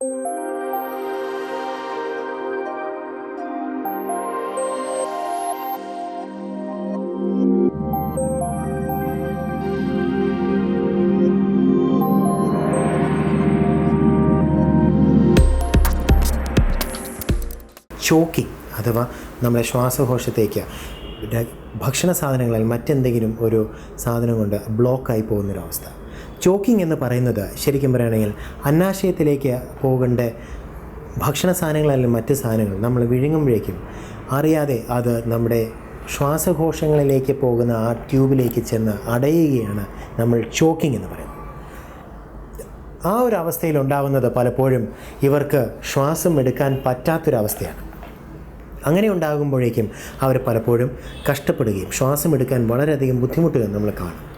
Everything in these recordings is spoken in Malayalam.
ചോക്കിംഗ് അഥവാ നമ്മുടെ ശ്വാസകോശത്തേക്ക് ഭക്ഷണ സാധനങ്ങളിൽ മറ്റെന്തെങ്കിലും ഒരു സാധനം കൊണ്ട് ബ്ലോക്കായി പോകുന്നൊരവസ്ഥ. ചോക്കിംഗ് എന്ന് പറയുന്നത് ശരിക്കും പറയുകയാണെങ്കിൽ അന്നാശയത്തിലേക്ക് പോകേണ്ട ഭക്ഷണ സാധനങ്ങളല്ലെങ്കിൽ മറ്റ് സാധനങ്ങൾ നമ്മൾ വിഴുങ്ങുമ്പോഴേക്കും അറിയാതെ അത് നമ്മുടെ ശ്വാസകോശങ്ങളിലേക്ക് പോകുന്ന ആ ട്യൂബിലേക്ക് ചെന്ന് അടയുകയാണ് നമ്മൾ ചോക്കിംഗ് എന്ന് പറയുന്നത്. ആ ഒരു അവസ്ഥയിൽ ഉണ്ടാകുന്നത് പലപ്പോഴും ഇവർക്ക് ശ്വാസം എടുക്കാൻ പറ്റാത്തൊരവസ്ഥയാണ്. അങ്ങനെ ഉണ്ടാകുമ്പോഴേക്കും അവർ പലപ്പോഴും കഷ്ടപ്പെടുകയും ശ്വാസം എടുക്കാൻ വളരെയധികം ബുദ്ധിമുട്ടുകൾ നമ്മൾ കാണും.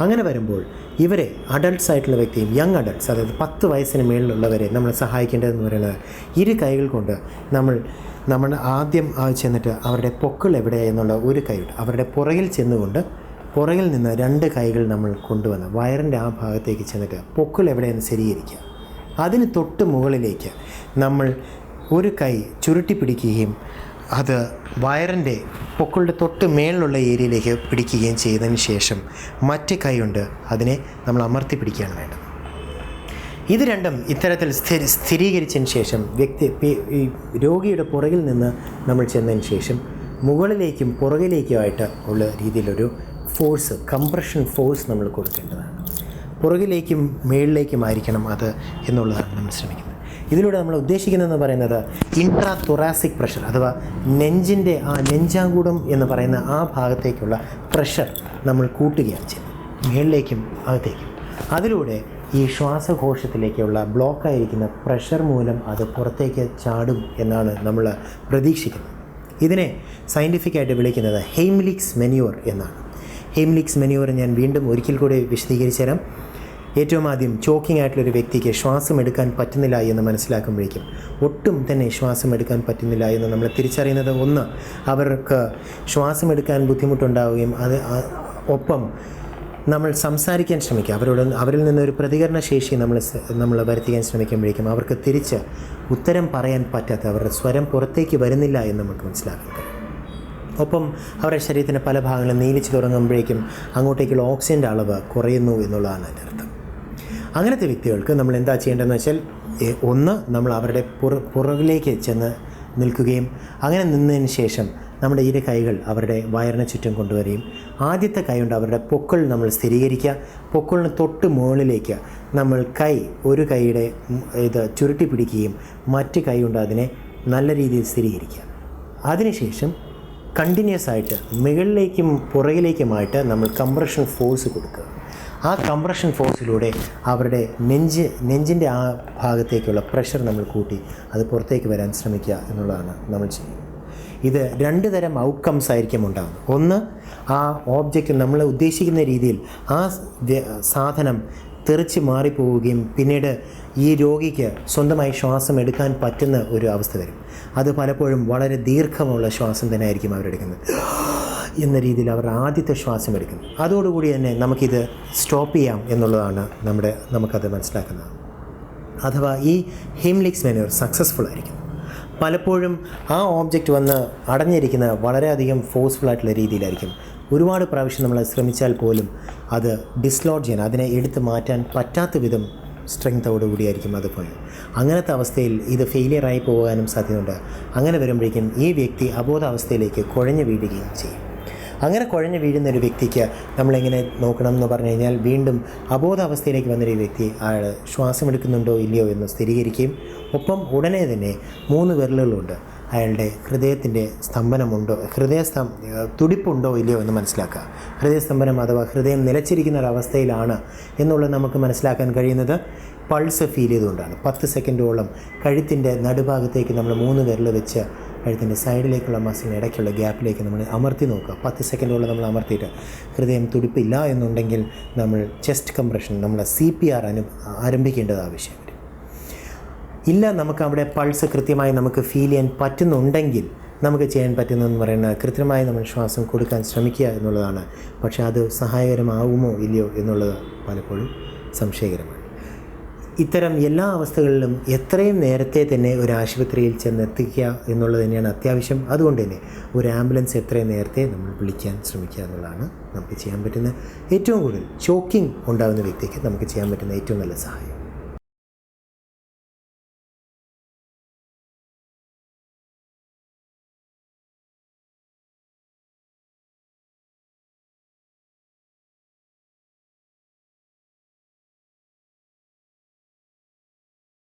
അങ്ങനെ വരുമ്പോൾ ഇവരെ അഡൾട്ട്സ് ആയിട്ടുള്ള വ്യക്തിയും യങ് അഡൾട്ട്സ് അതായത് പത്ത് വയസ്സിന് മേളിലുള്ളവരെ നമ്മൾ സഹായിക്കേണ്ടതെന്ന് പറയുന്നത് ഇരു കൈകൾ കൊണ്ട് നമ്മൾ നമ്മൾ ആദ്യം ചെന്നിട്ട് അവരുടെ പൊക്കിൾ എവിടെയെന്നുള്ള ഒരു കൈ അവരുടെ പുറകിൽ ചെന്നുകൊണ്ട് പുറകിൽ നിന്ന് രണ്ട് കൈകൾ നമ്മൾ കൊണ്ടുവന്ന് വയറിന്റെ ആ ഭാഗത്തേക്ക് ചെന്നിട്ട് പൊക്കിൾ എവിടെയെന്ന് സ്ഥിരീകരിക്കുക. അതിന് തൊട്ട് മുകളിലേക്ക് നമ്മൾ ഒരു കൈ ചുരുട്ടി പിടിക്കുകയും അത് വയറിന്റെ പൊക്കളുടെ തൊട്ട് മേളിലുള്ള ഏരിയയിലേക്ക് പിടിക്കുകയും ചെയ്തതിന് ശേഷം മറ്റ് കൈ കൊണ്ട് അതിനെ നമ്മൾ അമർത്തി പിടിക്കുകയാണ് വേണ്ടത്. ഇത് രണ്ടും ഇത്തരത്തിൽ സ്ഥിര സ്ഥിരീകരിച്ചതിന് ശേഷം വ്യക്തി ഈ രോഗിയുടെ പുറകിൽ നിന്ന് നമ്മൾ ചെന്നതിന് ശേഷം മുകളിലേക്കും പുറകിലേക്കുമായിട്ട് ഉള്ള രീതിയിലൊരു ഫോഴ്സ് കംപ്രഷൻ ഫോഴ്സ് നമ്മൾ കൊടുക്കേണ്ടതാണ്. പുറകിലേക്കും മേളിലേക്കുമായിരിക്കണം അത് എന്നുള്ളതാണ് നമ്മൾ ശ്രമിക്കുന്നത്. ഇതിലൂടെ നമ്മൾ ഉദ്ദേശിക്കുന്നതെന്ന് പറയുന്നത് ഇൻട്രാ തൊറാസിക് പ്രഷർ അഥവാ നെഞ്ചിന്റെ ആ നെഞ്ചാങ്കൂടം എന്ന് പറയുന്ന ആ ഭാഗത്തേക്കുള്ള പ്രഷർ നമ്മൾ കൂട്ടുകയാണ് ചെയ്യുന്നത്. മേളിലേക്കും അകത്തേക്കും. അതിലൂടെ ഈ ശ്വാസകോശത്തിലേക്കുള്ള ബ്ലോക്കായിരിക്കുന്ന പ്രഷർ മൂലം അത് പുറത്തേക്ക് ചാടും എന്നാണ് നമ്മൾ പ്രതീക്ഷിക്കുന്നത്. ഇതിനെ സയന്റിഫിക്കായിട്ട് വിളിക്കുന്നത് ഹെയ്ംലിക്സ് മെന്യൂർ എന്നാണ്. ഹെയ്ംലിക്സ് മെന്യൂർ ഞാൻ വീണ്ടും ഒരിക്കൽ കൂടി വിശദീകരിച്ചു തരാം. ഏറ്റവും ആദ്യം ചോക്കിംഗ് ആയിട്ടുള്ളൊരു വ്യക്തിക്ക് ശ്വാസം എടുക്കാൻ പറ്റുന്നില്ല എന്ന് മനസ്സിലാക്കുമ്പോഴേക്കും ഒട്ടും തന്നെ ശ്വാസം എടുക്കാൻ പറ്റുന്നില്ല എന്ന് നമ്മൾ തിരിച്ചറിയുന്നത് ഒന്ന് അവർക്ക് ശ്വാസം എടുക്കാൻ ബുദ്ധിമുട്ടുണ്ടാവുകയും അത് ഒപ്പം നമ്മൾ സംസാരിക്കാൻ ശ്രമിക്കുക. അവരോട് അവരിൽ നിന്നൊരു പ്രതികരണ ശേഷി നമ്മൾ നമ്മൾ വരുത്തിക്കാൻ ശ്രമിക്കുമ്പോഴേക്കും അവർക്ക് തിരിച്ച് ഉത്തരം പറയാൻ പറ്റാത്ത അവരുടെ സ്വരം പുറത്തേക്ക് വരുന്നില്ല എന്ന് നമുക്ക് മനസ്സിലാക്കാൻ കഴിയും. ഒപ്പം അവരുടെ ശരീരത്തിന്റെ പല ഭാഗങ്ങളും നീലിച്ചു തുടങ്ങുമ്പോഴേക്കും അങ്ങോട്ടേക്കുള്ള ഓക്സിജന്റെ അളവ് കുറയുന്നു എന്നുള്ളതാണ് അതിന്റെ അർത്ഥം. അങ്ങനത്തെ വ്യക്തികൾക്ക് നമ്മൾ എന്താ ചെയ്യേണ്ടതെന്ന് വെച്ചാൽ ഒന്ന് നമ്മൾ അവരുടെ പുറ പുറകിലേക്ക് ചെന്ന് നിൽക്കുകയും അങ്ങനെ നിന്നതിന് ശേഷം നമ്മുടെ ഇരു കൈകൾ അവരുടെ വയറിന് ചുറ്റും കൊണ്ടുവരികയും ആദ്യത്തെ കൈ കൊണ്ട് അവരുടെ പൊക്കൾ നമ്മൾ സ്ഥിരീകരിക്കുക പൊക്കളിന് തൊട്ട് മുകളിലേക്ക് നമ്മൾ കൈ ഒരു കൈയുടെ ഇത് ചുരുട്ടി പിടിക്കുകയും മറ്റ് കൈ കൊണ്ട് അതിനെ നല്ല രീതിയിൽ സ്ഥിരീകരിക്കുക. അതിനുശേഷം കണ്ടിന്യൂസ് ആയിട്ട് മുകളിലേക്കും പുറകിലേക്കുമായിട്ട് നമ്മൾ കംപ്രഷൻ ഫോഴ്സ് കൊടുക്കുക. ആ കംപ്രഷൻ ഫോഴ്സിലൂടെ അവരുടെ നെഞ്ച് നെഞ്ചിന്റെ ആ ഭാഗത്തേക്കുള്ള പ്രഷർ നമ്മൾ കൂട്ടി അത് പുറത്തേക്ക് വരാൻ ശ്രമിക്കുക എന്നുള്ളതാണ് നമ്മൾ ചെയ്യുന്നത്. ഇത് രണ്ട് തരം ഔട്ട്കംസ് ആയിരിക്കും ഉണ്ടാകുന്നത് ഒന്ന് ആ ഓബ്ജക്റ്റ് നമ്മൾ ഉദ്ദേശിക്കുന്ന രീതിയിൽ ആ സാധനം തെറിച്ച് മാറിപ്പോവുകയും പിന്നീട് ഈ രോഗിക്ക് സ്വന്തമായി ശ്വാസം എടുക്കാൻ പറ്റുന്ന ഒരു അവസ്ഥ വരും. അത് പലപ്പോഴും വളരെ ദീർഘമുള്ള ശ്വാസം തന്നെ ആയിരിക്കും അവരെടുക്കുന്നത്. എന്ന രീതിയിൽ അവർ ആദ്യത്തെ ശ്വാസം എടുക്കുന്നു. അതോടുകൂടി തന്നെ നമുക്കിത് സ്റ്റോപ്പ് ചെയ്യാം എന്നുള്ളതാണ് നമ്മുടെ നമുക്കത് മനസ്സിലാക്കുന്നത്. അഥവാ ഈ ഹിംലിക്സ് മെനുവർ സക്സസ്ഫുൾ ആയിരിക്കും. പലപ്പോഴും ആ ഓബ്ജക്റ്റ് വന്ന് അടഞ്ഞിരിക്കുന്ന വളരെയധികം ഫോഴ്സ്ഫുൾ ആയിട്ടുള്ള രീതിയിലായിരിക്കും. ഒരുപാട് പ്രാവശ്യം നമ്മൾ ശ്രമിച്ചാൽ പോലും അത് ഡിസ്ലോഡ് ചെയ്യാൻ അതിനെ എടുത്ത് മാറ്റാൻ പറ്റാത്ത വിധം സ്ട്രെങ്തോടുകൂടിയായിരിക്കും അത് പോയത് അങ്ങനത്തെ അവസ്ഥയിൽ ഇത് ഫെയിലിയറായി പോകാനും സാധ്യതയുണ്ട്. അങ്ങനെ വരുമ്പോഴേക്കും ഈ വ്യക്തി അബോധാവസ്ഥയിലേക്ക് കുഴഞ്ഞു വീഴുകയും ചെയ്യും. അങ്ങനെ കുഴഞ്ഞു വീഴുന്ന ഒരു വ്യക്തിക്ക് നമ്മളെങ്ങനെ നോക്കണം എന്ന് പറഞ്ഞു കഴിഞ്ഞാൽ വീണ്ടും അബോധാവസ്ഥയിലേക്ക് വന്നൊരു വ്യക്തി അയാൾ ശ്വാസം എടുക്കുന്നുണ്ടോ ഇല്ലയോ എന്ന് സ്ഥിരീകരിക്കുകയും ഒപ്പം ഉടനെ തന്നെ മൂന്ന് വിരലുകളുണ്ട്. അയാളുടെ ഹൃദയത്തിന്റെ സ്തംഭനമുണ്ടോ ഹൃദയ തുടിപ്പുണ്ടോ ഇല്ലയോ എന്ന് മനസ്സിലാക്കുക. ഹൃദയസ്തംഭനം അഥവാ ഹൃദയം നിലച്ചിരിക്കുന്ന ഒരവസ്ഥയിലാണ് എന്നുള്ളത് നമുക്ക് മനസ്സിലാക്കാൻ കഴിയുന്നത്. പൾസ് ഫീൽ ചെയ്തുകൊണ്ടാണ്. പത്ത് സെക്കൻഡോളം കഴുത്തിന്റെ നടുഭാഗത്തേക്ക് നമ്മൾ മൂന്ന് വിരൽ വെച്ച് കഴുത്തിന്റെ സൈഡിലേക്കുള്ള മസിലിന് ഇടയ്ക്കുള്ള ഗ്യാപ്പിലേക്ക് നമ്മൾ അമർത്തി നോക്കുക. പത്ത് സെക്കൻഡോളം നമ്മൾ അമർത്തിയിട്ട് ഹൃദയം തുടിപ്പില്ല എന്നുണ്ടെങ്കിൽ നമ്മൾ ചെസ്റ്റ് കംപ്രഷൻ നമ്മൾ സി പി ആർ അനു ആരംഭിക്കേണ്ടത് ആവശ്യം വരും. ഇല്ല നമുക്ക് അവിടെ പൾസ് കൃത്യമായി നമുക്ക് ഫീൽ ചെയ്യാൻ പറ്റുന്നുണ്ടെങ്കിൽ നമുക്ക് ചെയ്യാൻ പറ്റുന്നതെന്ന് പറയുന്നത് കൃത്യമായി നമ്മൾ ശ്വാസം കൊടുക്കാൻ ശ്രമിക്കുക എന്നുള്ളതാണ്. പക്ഷേ അത് സഹായകരമാവുമോ ഇല്ലയോ എന്നുള്ളത് പലപ്പോഴും സംശയകരമാണ്. ഇത്തരം എല്ലാ അവസ്ഥകളിലും എത്രയും നേരത്തെ തന്നെ ഒരു ആശുപത്രിയിൽ ചെന്നെത്തിക്കുക എന്നുള്ളത് തന്നെയാണ് അത്യാവശ്യം. അതുകൊണ്ട് തന്നെ ഒരു ആംബുലൻസ് എത്രയും നേരത്തെ നമ്മൾ വിളിക്കാൻ ശ്രമിക്കുക എന്നുള്ളതാണ് നമുക്ക് ചെയ്യാൻ പറ്റുന്ന ഏറ്റവും കൂടുതൽ ചോക്കിംഗ് ഉണ്ടാകുന്ന വ്യക്തിക്ക് നമുക്ക് ചെയ്യാൻ പറ്റുന്ന ഏറ്റവും നല്ല സഹായം.